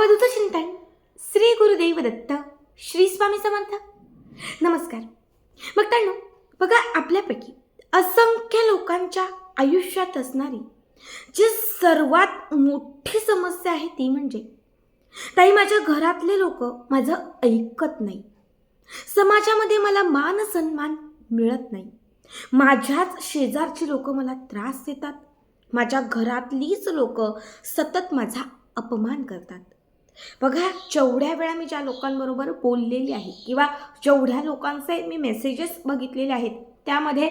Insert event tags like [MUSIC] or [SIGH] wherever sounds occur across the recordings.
अवधूत चिंतन श्री गुरुदेव दत्त श्री स्वामी समर्थ. नमस्कार. बघतांनो बघा आपल्यापैकी असंख्य लोकांच्या आयुष्यात असणारी जी सर्वात मोठी समस्या आहे ती म्हणजे ताई माझ्या घरातले लोक माझं ऐकत नाही. समाजामध्ये मला मान सन्मान मिळत नाही. माझ्याच शेजारची लोक मला त्रास देतात. माझ्या घरातलीच लोक सतत माझा अपमान करतात. बघा जेवढ्या वेळा मी ज्या लोकांबरोबर बोललेली आहे किंवा जेवढ्या लोकांचे मी मेसेजेस बघितलेले आहेत त्यामध्ये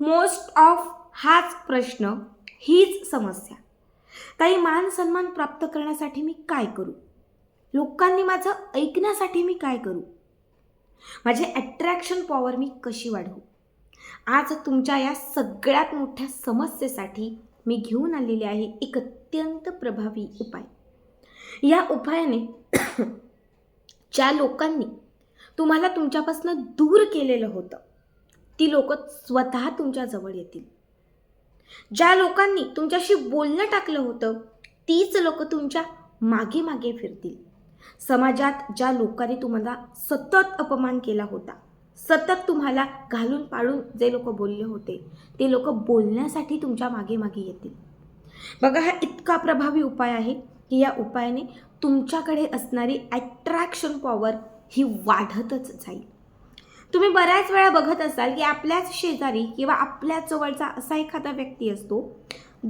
मोस्ट ऑफ हाच प्रश्न हीच समस्या. ताई मान सन्मान प्राप्त करण्यासाठी मी काय करू? लोकांनी माझं ऐकण्यासाठी मी काय करू? माझे ॲट्रॅक्शन पॉवर मी कशी वाढवू? आज तुमच्या या सगळ्यात मोठ्या समस्येसाठी मी घेऊन आलेले आहे एक अत्यंत प्रभावी उपाय. या उपायाने [COUGHS] ज्या लोकांनी तुम्हाला तुमच्यापासून दूर केलेलं होतं ती लोक स्वतः तुमच्याजवळ येतील. ज्या लोकांनी तुमच्याशी बोलणं टाकलं होतं तीच लोक तुमच्या मागे मागे फिरतील. समाजात ज्या लोकांनी तुम्हाला सतत अपमान केला होता सतत तुम्हाला घालून पाळून जे लोक बोलले होते ते लोक बोलण्यासाठी तुमच्या मागे मागे येतील. बघा हा इतका प्रभावी उपाय आहे. की या उपायाने तुमच्याकडे असणारी ॲट्रॅक्शन पॉवर ही वाढतच जाईल. तुम्ही बऱ्याच वेळा बघत असाल की आपल्याच शेजारी किंवा आपल्याच जवळचा असा एखादा व्यक्ती असतो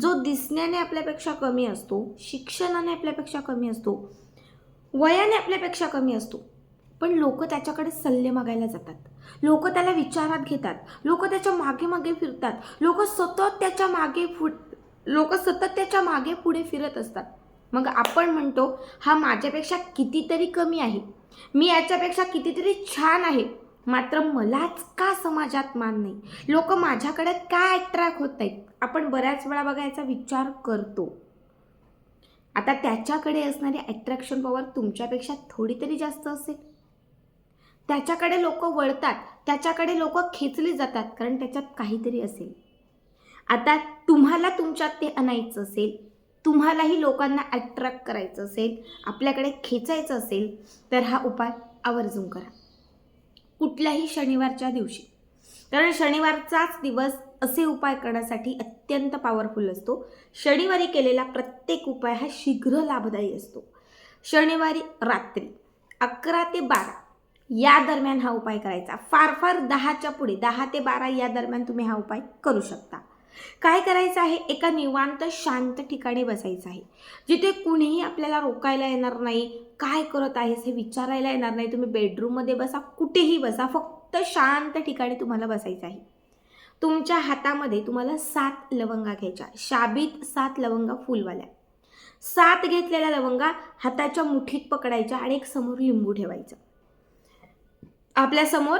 जो दिसण्याने आपल्यापेक्षा कमी असतो शिक्षणाने आपल्यापेक्षा कमी असतो वयाने आपल्यापेक्षा कमी असतो. पण लोक त्याच्याकडे सल्ले मागायला जातात. लोक त्याला विचारात घेतात. लोक त्याच्यामागे मागे फिरतात. लोक सतत त्याच्यामागे फु लोक सतत त्याच्यामागे पुढे फिरत असतात. मग आपण म्हणतो हा माझ्यापेक्षा कितीतरी कमी आहे. मी याच्यापेक्षा कितीतरी छान आहे. मात्र मलाच का समाजात मान नाही? लोक माझ्याकडे का अट्रॅक्ट होत आहेत? आपण बऱ्याच वेळा बघायचा विचार करतो. आता त्याच्याकडे असणारी अट्रॅक्शन पॉवर तुमच्यापेक्षा थोडी तरी जास्त असेल. त्याच्याकडे लोक वळतात. त्याच्याकडे लोक खेचली जातात कारण त्याच्यात काहीतरी असेल. आता तुम्हाला तुमच्यात ते आणायचं असेल तुम्हालाही लोकांना अट्रॅक्ट करायचं असेल आपल्याकडे खेचायचं असेल तर हा उपाय आवर्जून करा. कुठल्याही शनिवारच्या दिवशी. कारण शनिवारचाच दिवस असे उपाय करण्यासाठी अत्यंत पॉवरफुल असतो. शनिवारी केलेला प्रत्येक उपाय हा शीघ्र लाभदायी असतो. शनिवारी रात्री अकरा ते बारा या दरम्यान हा उपाय करायचा. फार फार दहाच्या पुढे दहा ते बारा या दरम्यान तुम्ही हा उपाय करू शकता. काय करायचं आहे? एका निवांत शांत ठिकाणी बसायचं आहे. जिथे कुणीही आपल्याला रोकायला येणार नाही काय करत आहेस हे विचारायला येणार नाही. तुम्ही बेडरूममध्ये बसा कुठेही बसा फक्त शांत ठिकाणी तुम्हाला बसायचं आहे. तुमच्या हातामध्ये तुम्हाला सात लवंगा घ्यायच्या. शाबीत सात लवंगा फुलवाल्या. सात घेतलेल्या लवंगा हाताच्या मुठीत पकडायच्या आणि एक समोर लिंबू ठेवायचं. आपल्यासमोर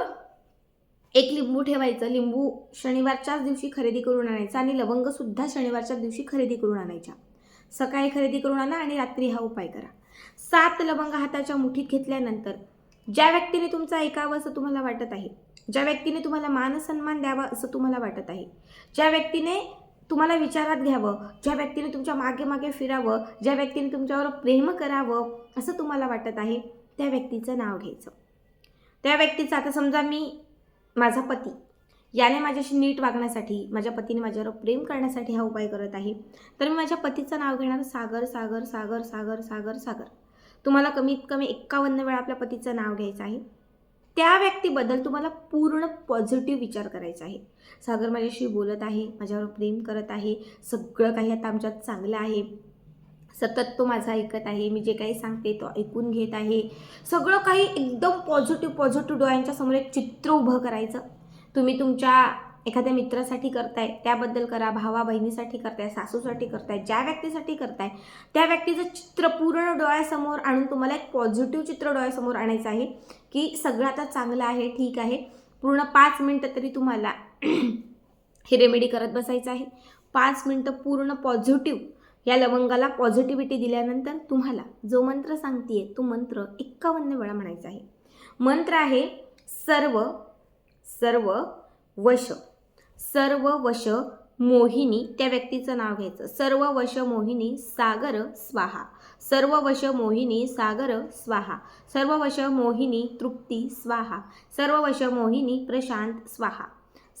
एक लिंबू ठेवायचं. लिंबू शनिवारच्याच दिवशी खरेदी करून आणायचा आणि लवंगसुद्धा शनिवारच्या दिवशी खरेदी करून आणायच्या. सकाळी खरेदी करून आणा आणि रात्री हा उपाय करा. सात लवंग हाताच्या मुठीत घेतल्यानंतर ज्या व्यक्तीने तुमचं ऐकावं असं तुम्हाला वाटत आहे ज्या व्यक्तीने तुम्हाला मान सन्मान द्यावा असं तुम्हाला वाटत आहे ज्या व्यक्तीने तुम्हाला विचारात घ्यावं ज्या व्यक्तीने तुमच्या मागे मागे फिरावं ज्या व्यक्तीने तुमच्यावर प्रेम करावं असं तुम्हाला वाटत आहे त्या व्यक्तीचं नाव घ्यायचं. त्या व्यक्तीचं आता समजा मी माझा पती. याने माझ्याशी नीट वागण्यासाठी माझ्या पतीने माझ्यावर प्रेम करण्यासाठी हा उपाय करत आहे. तर मी माझ्या पतीचं नाव घेणार सागर सागर सागर सागर सागर सागर. तुम्हाला कमीत कमी एक्कावन्न वेळा आपल्या पतीचं नाव घ्यायचं आहे. त्या व्यक्तीबद्दल तुम्हाला पूर्ण पॉझिटिव्ह विचार करायचा आहे. सागर माझ्याशी बोलत आहे माझ्यावर प्रेम करत आहे. सगळं काही आता आमच्यात चांगलं आहे. सतत तो माझा ऐकत आहे मी जे काही सांगते तो ऐकून घेत आहे. सगळं काही एकदम पॉझिटिव्ह पॉझिटिव्ह डोळ्यांच्या समोर एक चित्र उभं करायचं. तुम्ही तुमच्या एखाद्या मित्रासाठी करताय त्याबद्दल करा भावा बहिणीसाठी करताय सासूसाठी करताय ज्या व्यक्तीसाठी करताय त्या व्यक्तीचं चित्र पूर्ण डोळ्यासमोर आणून तुम्हाला एक पॉझिटिव्ह चित्र डोळ्यासमोर आणायचं आहे की सगळं आता चांगलं आहे ठीक आहे. पूर्ण पाच मिनटं तरी तुम्हाला [CLEARS THROAT] हे रेमेडी करत बसायचं आहे. पाच मिनटं पूर्ण पॉझिटिव्ह या लवंगाला पॉझिटिव्हिटी दिल्यानंतर तुम्हाला जो मंत्र सांगतीये तो मंत्र एक्कावन्न वेळा म्हणायचा आहे. मंत्र आहे सर्व सर्व वश. सर्व वश मोहिनी त्या व्यक्तीचं नाव घ्यायचं. सर्व वश मोहिनी सागर स्वाहा. सर्व वश मोहिनी सागर स्वाहा. सर्व वश मोहिनी तृप्ती स्वाहा. सर्व वश मोहिनी प्रशांत स्वाहा.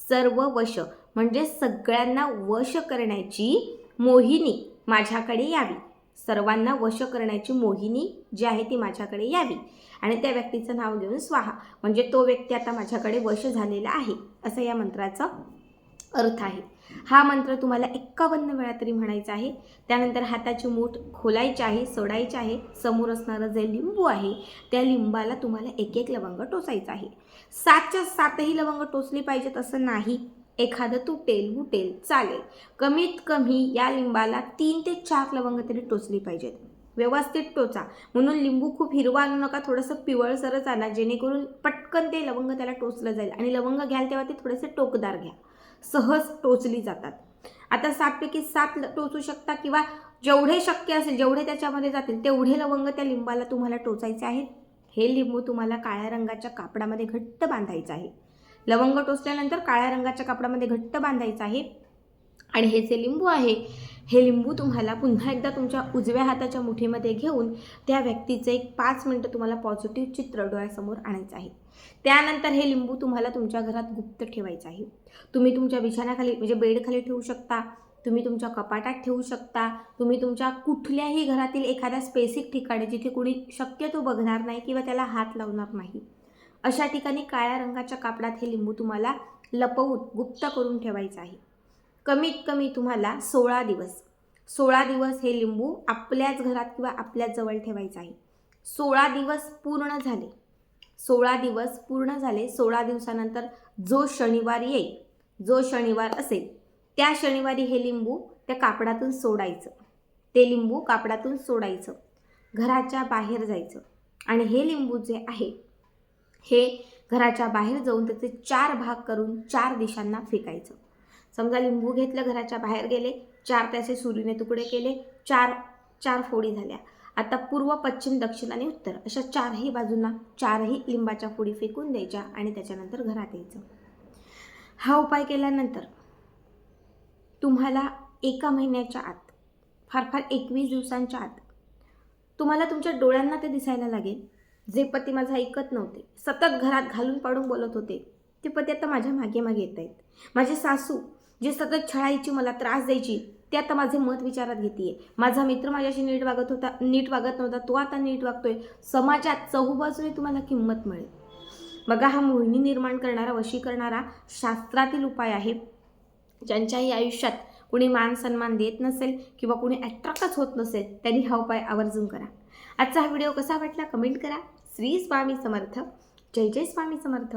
सर्व वश म्हणजे सगळ्यांना वश करण्याची मोहिनी. माझ्याकडे यावी. सर्वांना वश करण्याची मोहिनी जी आहे ती माझ्याकडे यावी. आणि त्या व्यक्तीचं नाव घेऊन स्वाहा. म्हणजे तो व्यक्ती आता माझ्याकडे वश झालेला आहे असं या मंत्राचा अर्थ आहे. हा मंत्र तुम्हाला एक्कावन्न वेळा तरी म्हणायचा आहे. त्यानंतर हाताची मूठ खोलायची आहे सोडायची आहे. समोर असणारं जे लिंबू आहे त्या लिंबाला तुम्हाला एक एक लवंग टोचायचं आहे. सातच्या सातही लवंग टोचली पाहिजेत असं नाही. एखादं तुटेल बुटेल चालेल. कमीत कमी या लिंबाला तीन ते चार लवंग तरी टोचली पाहिजेत. व्यवस्थित टोचा. म्हणून लिंबू खूप हिरवा आणू नका थोडंसं पिवळसरच आणा जेणेकरून पटकन ते लवंग त्याला टोचलं जाईल. आणि लवंग घ्याल तेव्हा ते थोडेसे टोकदार घ्या. सहज टोचली जातात. आता सातपैकी सात टोचू शकता किंवा जेवढे शक्य असेल जेवढे त्याच्यामध्ये जातील तेवढे लवंग त्या लिंबाला तुम्हाला टोचायचे आहेत. हे लिंबू तुम्हाला काळ्या रंगाच्या कापडामध्ये घट्ट बांधायचं आहे लवंग टोचल्यानंतर काळ्या रंगाच्या कापडामध्ये घट्ट बांधायचं आहे. आणि हे जे लिंबू आहे हे लिंबू तुम्हाला पुन्हा एकदा तुमच्या उजव्या हाताच्या मुठीमध्ये घेऊन त्या व्यक्तीचं एक पाच मिनटं तुम्हाला पॉझिटिव्ह चित्र डोळ्यासमोर आणायचं आहे. त्यानंतर हे लिंबू तुम्हाला तुमच्या घरात गुप्त ठेवायचं आहे. तुम्ही तुमच्या बिछाण्याखाली म्हणजे बेडखाली ठेवू शकता तुम्ही तुमच्या कपाटात ठेवू शकता तुम्ही तुमच्या कुठल्याही घरातील एखाद्या स्पेसिक ठिकाणी जिथे कुणी शक्यतो बघणार नाही किंवा त्याला हात लावणार नाही. अशा ठिकाणी काळ्या रंगाच्या कापडात हे लिंबू तुम्हाला लपवून गुप्त करून ठेवायचं आहे. कमीत कमी तुम्हाला सोळा दिवस सोळा दिवस हे लिंबू आपल्याच घरात किंवा आपल्याच जवळ ठेवायचं आहे. सोळा दिवस पूर्ण झाले सोळा दिवस पूर्ण झाले सोळा दिवसानंतर जो शनिवार येईल जो शनिवार असेल त्या शनिवारी हे लिंबू त्या कापडातून सोडायचं. ते लिंबू कापडातून सोडायचं घराच्या बाहेर जायचं. आणि हे लिंबू जे आहे हे घराच्या बाहेर जाऊन त्याचे चार भाग करून चार दिशांना फेकायचं. समजा लिंबू घेतलं घराच्या बाहेर गेले चार त्याचे सुरीने तुकडे केले चार चार फोडी झाल्या. आता पूर्व पश्चिम दक्षिण आणि उत्तर अशा चारही बाजूंना चारही लिंबाच्या फोडी फेकून द्यायच्या आणि त्याच्यानंतर घरात यायचं. हा उपाय केल्यानंतर तुम्हाला एका महिन्याच्या आत फार फार एकवीस दिवसांच्या आत तुम्हाला तुमच्या डोळ्यांना ते दिसायला लागेल. जे पती माझं ऐकत नव्हते सतत घरात घालून पाडून बोलत होते ते पती आता माझ्या मागे मागे येत आहेत. माझी सासू जी सतत छळायची मला त्रास द्यायची ते आता माझे मत विचारात घेते माझा मित्र माझ्याशी नीट वागत होता नीट वागत नव्हता तो आता नीट वागतोय. समाजात चहूबाजूने तुम्हाला किंमत मिळेल. बघा हा मोहिनी निर्माण करणारा वशी करणारा शास्त्रातील उपाय आहे. ज्यांच्याही आयुष्यात कुणी मान सन्मान देत नसेल किंवा कुणी अट्रॅक्टच होत नसेल त्यांनी हा उपाय आवर्जून करा. आजचा हा व्हिडिओ कसा वाटला कमेंट करा. श्री स्वामी समर्थ. जय जय स्वामी समर्थ.